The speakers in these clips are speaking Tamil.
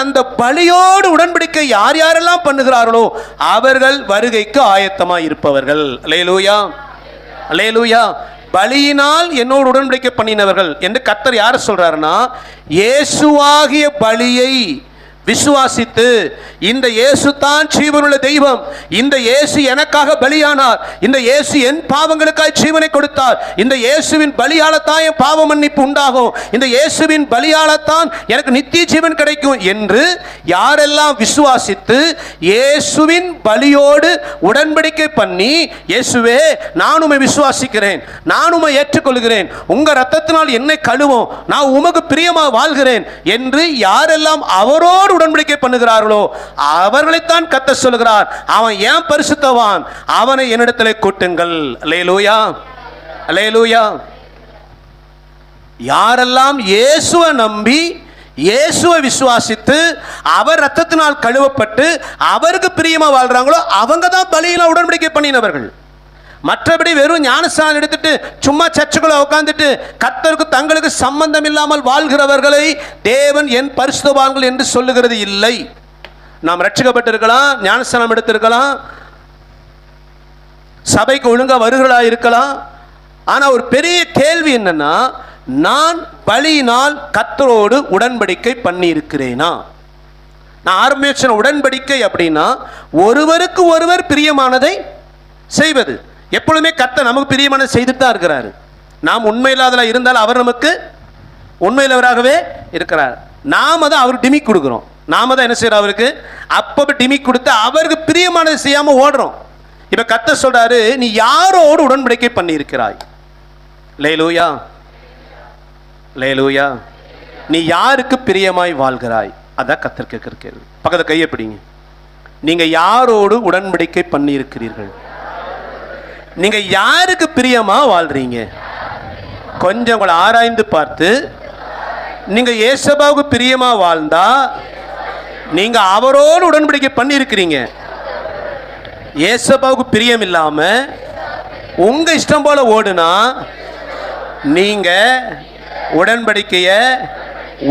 அந்த பலியோடு உடன்படிக்கை யார் யாரெல்லாம் பண்ணுகிறார்களோ அவர்கள் வருகைக்கு ஆயத்தமாக இருப்பவர்கள். லேலூயா லேலூயா பலியினால் என்னோடு உடன்படிக்கை பண்ணினவர்கள் என்று கத்தர் யார் சொல்றாருன்னா இயேசுவாகிய பலியை விசுவாசித்து இந்த இயேசு தான் ஜீவனுள்ள தெய்வம். இந்த இயேசு எனக்காக பலியானார். இந்த இயேசு என் பாவங்களுக்காய் ஜீவனை கொடுத்தார். இந்த இயேசுவின் பலியாலத்தான் என் பாவ மன்னிப்பு உண்டாகும். இந்த இயேசுவின் பலியாலத்தான் எனக்கு நித்திய ஜீவன் கிடைக்கும் என்று யாரெல்லாம் விசுவாசித்து இயேசுவின் பலியோடு உடன்படிக்கை பண்ணி இயேசுவே நான் விசுவாசிக்கிறேன். நான் உம்மை ஏற்றுக்கொள்கிறேன். உங்க ரத்தத்தினால் என்னை கழுவும். நான் உமக்கு பிரியமாக வாழ்கிறேன் என்று யாரெல்லாம் அவரோடு உடன்படிக்கை பண்ணுகிறார்களோ அவர்களைத்தான் கத்த சொல்கிறார் அவன் ஏன் பரிசுத்தவான்? அவனை என்னிடத்திலே கூட்டுங்கள். லேலூயா லேலூயா யாரெல்லாம் இயேசுவை நம்பி இயேசுவை விசுவாசித்து அவர் ரத்தத்தினால் கழுவப்பட்டு அவருக்கு பிரியமா வாழ்றாங்களோ அவங்க தான் பலியில உடன்படிக்கை பண்ணினவர்கள். மற்றபடி வெறும் ஞானஸ்தானம் எடுத்துட்டு சும்மா சர்ச்சுக்குள்ள உட்காந்துட்டு கத்தருக்கு தங்களுக்கு சம்பந்தம் இல்லாமல் வாழ்கிறவர்களை தேவன் என் பரிசுதவான்கள் என்று சொல்லுகிறது இல்லை. நாம் ரட்சிக்கப்பட்டிருக்கலாம் ஞானஸ்தானம் எடுத்திருக்கலாம் சபைக்கு ஒழுங்காக வருகிறா இருக்கலாம். ஆனால் ஒரு பெரிய கேள்வி என்னன்னா நான் பலியினால் கத்தரோடு உடன்படிக்கை பண்ணியிருக்கிறேனா? நான் ஆரம்பிச்ச உடன்படிக்கை அப்படின்னா ஒருவருக்கு ஒருவர் பிரியமானதை செய்வது. எப்பொழுதுமே கர்த்தர் நமக்கு பிரியமான செய்துட்டு தான் இருக்கிறாரு. நாம் உண்மையில்லாதல இருந்தால் அவர் நமக்கு உண்மையிலவராகவே இருக்கிறார். நாம தான் அவருக்கு டிமிக் கொடுக்குறோம். நாம தான் என்ன செய்யறோம் அவருக்கு? அப்பப்போ டிமிக் கொடுத்து அவருக்கு பிரியமானதை செய்யாமல் ஓடுறோம். இப்போ கத்த சொல்றாரு நீ யாரோடு உடன்படிக்கை பண்ணியிருக்கிறாய்? லேலூயா. லேலூயா. நீ யாருக்கு பிரியமாய் வாழ்கிறாய்? அதான் கத்தர் கேட்கிற கேள்வி. பக்கத்தை கையை பிடிங்க. நீங்கள் யாரோடு உடன்படிக்கை பண்ணியிருக்கிறீர்கள்? நீங்கள் நீங்க யாருக்கு பிரியமா வாழ்றீங்க? கொஞ்சம் உங்களை ஆராய்ந்து பார்த்து நீங்க ஏசபாவுக்கு பிரியமா வாழ்ந்தா நீங்க அவரோடு உடன்படிக்கை பண்ணியிருக்கிறீங்க. ஏசபாவுக்கு பிரியம் இல்லாம உங்க இஷ்டம் போல ஓடுனா நீங்க உடன்படிக்கைய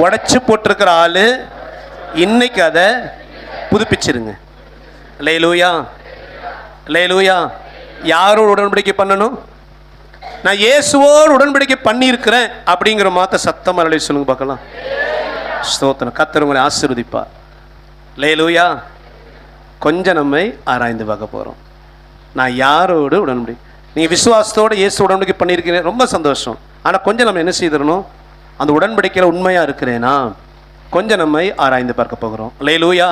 உடைச்சு போட்டிருக்கிற ஆளு இன்னைக்கு அதை புதுப்பிச்சிருங்க. லேலூயா லேலூயா யாரோட உடன்படிக்கை பண்ணணும்? நான் இயேசுவோடு உடன்படிக்கை பண்ணியிருக்கிறேன் அப்படிங்கிற மாத்த சத்தம் அருளை சொல்லுங்க பார்க்கலாம். ஸ்தோத்திரம். கத்தர் ஆசிர்வதிப்பா லேலூயா கொஞ்சம் நம்மை ஆராய்ந்து பார்க்க போகிறோம் நான் யாரோடு உடன்படி நீங்கள் விசுவாசத்தோடு இயேசு உடன்படிக்கை பண்ணியிருக்கிறீங்க ரொம்ப சந்தோஷம். ஆனால் கொஞ்சம் நம்ம என்ன செய்திடணும்? அந்த உடன்படிக்கையில் உண்மையாக இருக்கிறேனா? கொஞ்சம் நம்மை ஆராய்ந்து பார்க்க போகிறோம். லேலூயா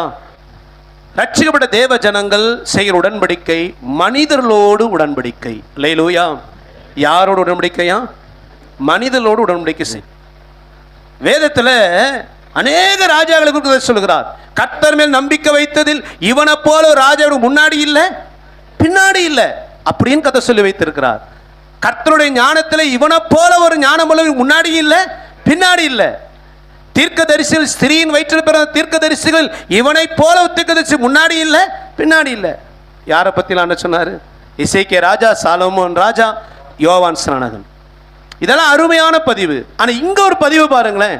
ரட்சிக்கப்பட்ட தேவ ஜனங்கள் செய்கிற உடன்படிக்கை மனிதர்களோடு உடன்படிக்கை. லேலூயா யாரோட உடன்படிக்கையா? மனிதர்களோடு உடன்படிக்கை செய். வேதத்தில் அநேக ராஜாக்களை குறித்து சொல்கிறார் கர்த்தர் மேல் நம்பிக்கை வைத்ததில் இவனை போல ஒரு ராஜாவுக்கு முன்னாடி இல்லை பின்னாடி இல்லை அப்படின்னு கதை சொல்லி வைத்திருக்கிறார். கர்த்தருடைய ஞானத்தில் இவனை போல ஒரு ஞானம் முன்னாடி இல்லை பின்னாடி இல்லை. தீர்க்க தரிசிகள் ஸ்திரீயின் வயிற்றில் பிறந்த தீர்க்க தரிசிகள் இவனை போல தீர்க்க தரிசி முன்னாடி இல்லை பின்னாடி இல்லை. யாரை பற்றிலாம் சொன்னார்? இசைக்கே ராஜா சாலமோன் ராஜா யோவான் ஸ்நானகன் இதெல்லாம் அருமையான பதிவு. ஆனால் இங்கே ஒரு பதிவு பாருங்களேன்.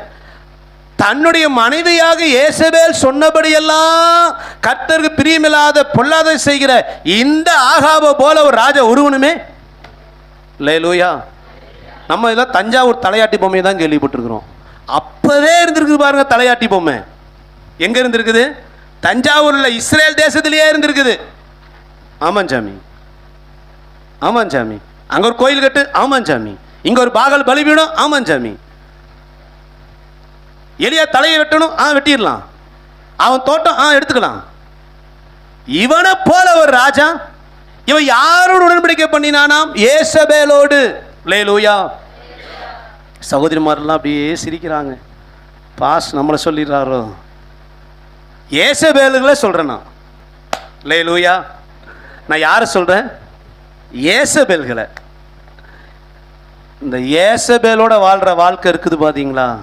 தன்னுடைய மனைவியாக இயேசபேல் சொன்னபடியெல்லாம் கர்த்தருக்கு பிரியமில்லாத பொல்லாத செய்கிற இந்த ஆகாப போல ஒரு ராஜா ஒருவனுமே லேலூயா நம்ம இதெல்லாம் தஞ்சாவூர் தலையாட்டி பொம்மையை தான் கேள்விப்பட்டிருக்கிறோம். அப்பவே இருந்திருக்கு பாருங்க தலையாட்டி பொம்மை. எங்க இருந்திருக்குது? தஞ்சாவூர்ல இஸ்ரேல் தேசத்திலேயே இருந்திருக்குது. ஆமாம் சாமி. ஆமாம் சாமி. அங்க ஒரு கோயில் கட்டு. ஆமாம் சாமி. இங்க ஒரு பாகல் பலிபீடம். ஆமாம் சாமி. எளியா தலையை வெட்டணும். ஆ வெட்டிடலாம். அவன் தோட்டம் ஆ எடுத்துக்கலாம். இவனை போல ஒரு ராஜா இவன் யாரோடு உடன்படிக்கை பண்ணினானாம்? ஏசபேலோடு. லேலூயா. சகோதரிமாரெல்லாம் அப்படியே சிரிக்கிறாங்க. பாஸ் நம்மளை சொல்லிடுறாரோ? ஏசபேலுகளை சொல்கிறேன் நான். லேலூயா நான் யாரை சொல்கிறேன் ஏசபேல்களை. இந்த ஏசபேலோட வாழ்கிற வாழ்க்கை இருக்குது பார்த்தீங்களா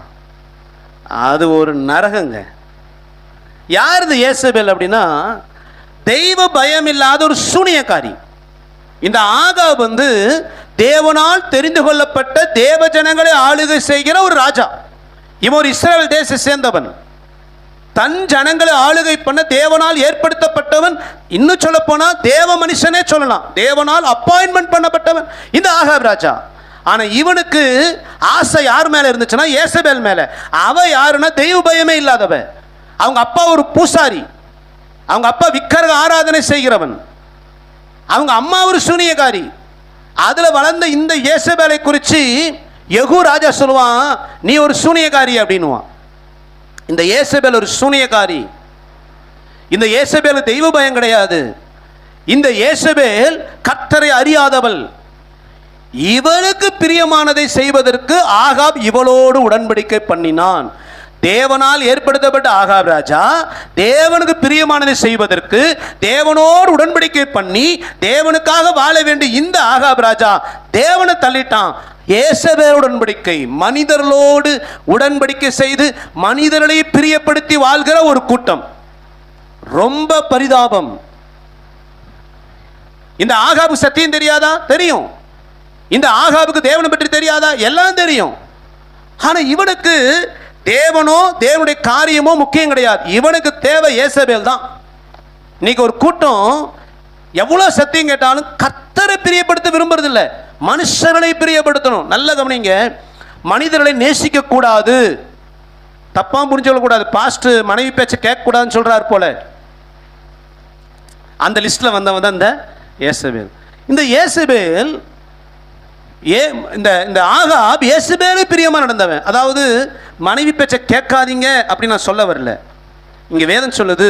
அது ஒரு நரகங்க. யார் இது ஏசபேல் அப்படின்னா தெய்வ பயம் இல்லாத ஒரு சூனியக்காரி. இந்த ஆகா வந்து தேவனால் தெரிந்து கொள்ளப்பட்ட தேவ ஜனங்களை ஆளுகை செய்கிற ஒரு ராஜா. இவன் ஒரு இஸ்ரேல் தேச சேர்ந்தவன். தன் ஜனங்களை ஆளுகை பண்ண தேவனால் ஏற்படுத்தப்பட்டவன். இன்னும் சொல்ல போனால் தேவ மனுஷனே சொல்லலாம். தேவனால் அப்பாயின்மெண்ட் பண்ணப்பட்டவன். இந்த ஆகாப் ராஜா. ஆனா இவனுக்கு ஆசை யார் மேல இருந்துச்சுன்னா ஏசபேல் மேல. அவ யாருன்னா தெய்வ பயமே இல்லாதவ. அவங்க அப்பா ஒரு பூசாரி. அவங்க அப்பா விக்கிரக ஆராதனை செய்கிறவன். அவங்க அம்மா ஒரு சூனியகாரி அதுல வளர்ந்த இந்த இயேசபேலை குறித்து யகு ராஜா சொல்லுவான் நீ ஒரு சூனியக்காரி அப்படின்வான் இந்த ஏசபேல் ஒரு சூனியக்காரி. இந்த ஏசபேல் தெய்வ பயம் கிடையாது. இந்த ஏசபேல் கத்தரை அறியாதவள். இவளுக்கு பிரியமானதை செய்வதற்கு ஆகாப் இவளோடு உடன்படிக்கை பண்ணினான். தேவனால் ஏற்படுத்தப்பட்ட ஆகாப் ராஜா தேவனுக்கு பிரியமானதை செய்வதற்கு தேவனோடு உடன்படிக்கை பண்ணி தேவனுக்காக வாழ வேண்டிய இந்த ஆகாப் ராஜா தேவனை தள்ளிட்டான். ஏசவே உடன்படிக்கை மனிதர்களோடு உடன்படிக்கை செய்து மனிதர்களை பிரியப்படுத்தி வாழ்கிற ஒரு கூட்டம். ரொம்ப பரிதாபம். இந்த ஆகாபு சத்தியம் தெரியாதா? தெரியும். இந்த ஆகாபுக்கு தேவனை பற்றி தெரியாதா? எல்லாம் தெரியும். ஆனால் இவனுக்கு தேவனோ தேவனுடைய காரியமோ முக்கியம் கிடையாது. இவனுக்கு தேவை ஏசபேல் தான். இன்னைக்கு ஒரு கூட்டம் எவ்வளோ சத்தியம் கேட்டாலும் கத்தரை பிரியப்படுத்த விரும்புறதில்ல. மனுஷர்களை பிரியப்படுத்தணும். நல்ல கவனிங்க. மனிதர்களை நேசிக்க கூடாது. தப்பா கூடாது. பாஸ்ட் மனைவி பேச்சை கேட்கக்கூடாதுன்னு சொல்கிறார் போல. அந்த லிஸ்ட்ல வந்தவன் தான் இந்த ஏசபேல். இந்த ஏசபேல் ஏ இந்த இந்த ஆகாப் ஏசுபேலே பிரியமா நடந்தவன். அதாவது மனைவி பேச்சை கேட்காதீங்க அப்படின்னு நான் சொல்ல வரல. இங்க வேதம் சொல்லுது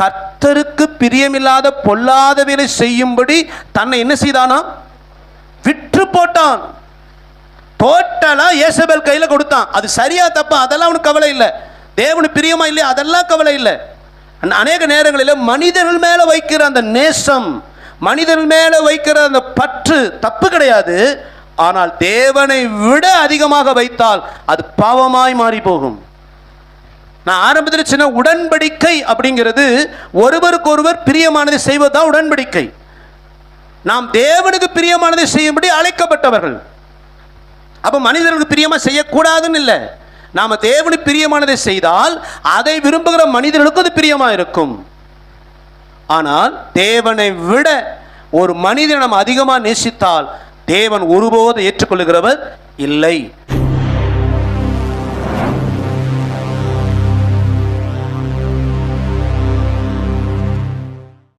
கர்த்தருக்கு பிரியமில்லாத பொல்லாதவைகளை செய்யும்படி தன்னை என்ன செய்தானா விற்று போட்டான் டோட்டலா இயேசபேல் கையில கொடுத்தான். அது சரியா தப்பா? அதெல்லாம் அவனுக்கு கவலை இல்லை. தேவனு பிரியமா இல்லையா? அதெல்லாம் கவலை இல்லை. அநேக நேரங்களில் மனிதர்கள் மேல வைக்கிற அந்த நேசம் மனிதர்கள் மேல வைக்கிற அந்த பற்று தப்பு கிடையாது. ஆனால் தேவனை விட அதிகமாக வைத்தால் அது பாவமாய் மாறி போகும் நான் ஆரம்பத்தில் சின்ன உடன்படிக்கை அப்படிங்கிறது ஒருவருக்கொருவர் பிரியமானதை செய்வதுதான் உடன்படிக்கை. நாம் தேவனுக்கு பிரியமானதை செய்யும்படி அழைக்கப்பட்டவர்கள். அப்ப மனிதர்களுக்கு பிரியமா செய்யக்கூடாதுன்னு இல்லை. நாம தேவனுக்கு பிரியமானதை செய்தால் அதை விரும்புகிற மனிதர்களுக்கு அது பிரியமா இருக்கும். ஆனால் தேவனை விட ஒரு மனிதனை நாம் அதிகமாக நேசித்தால் தேவன் ஒருபோது ஏற்றுக்கொள்ளுகிறவர் இல்லை.